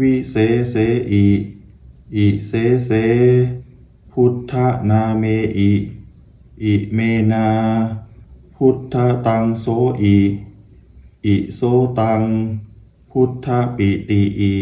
วิเศษอิอิเสเส พุทธนาเมอิอิเมนา พุทธตังโสอิอิโสตัง พุทธปิติอิ